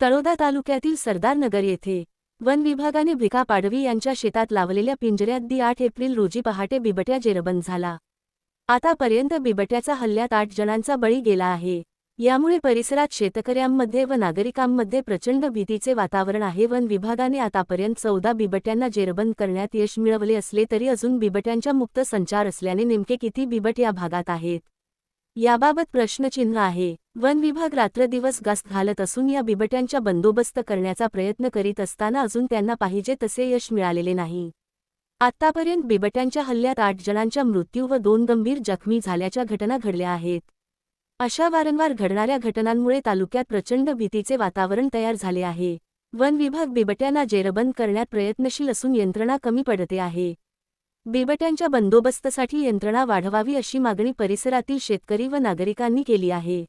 तळोदा तालुक्यातील सरदारनगर येथे वन विभागाने भिका पाडवी यांच्या शेतात लावलेल्या पिंजऱ्यात दी आठ एप्रिल रोजी पहाटे बिबट्या जेरबंद झाला. आतापर्यंत बिबट्याचा हल्ल्यात आठ जणांचा बळी गेला आहे. यामुळे परिसरात शेतकऱ्यांमध्ये व नागरिकांमध्ये प्रचंड भीतीचे वातावरण आहे. वन विभागाने आतापर्यंत चौदा बिबट्यांना जेरबंद करण्यात यश मिळवले असले तरी अजून बिबट्यांच्या मुक्त संचार असल्याने नेमके किती बिबट या भागात आहेत? याबाबत प्रश्नचिन्ह आहे. वन विभाग रात्रदिवस गस्त घालत असून या बिबट्यांच्या बंदोबस्त करण्याचा प्रयत्न करीत असताना अजून त्यांना पाहिजे तसे यश मिळालेले नाही. आतापर्यंत बिबट्यांच्या हल्ल्यात आठ जणांच्या मृत्यू व दोन गंभीर जखमी झाल्याच्या घटना घडल्या आहेत. अशा वारंवार घडणाऱ्या घटनांमुळे तालुक्यात प्रचंड भीतीचे वातावरण तयार झाले आहे. वन विभाग बिबट्यांना जेरबंद करण्यात प्रयत्नशील असून यंत्रणा कमी पडते आहे. बिबट्यांच्या बंदोबस्तासाठी यंत्रणा वाढवावी अशी मागणी परिसरातील शेतकरी व नागरिकांनी केली आहे.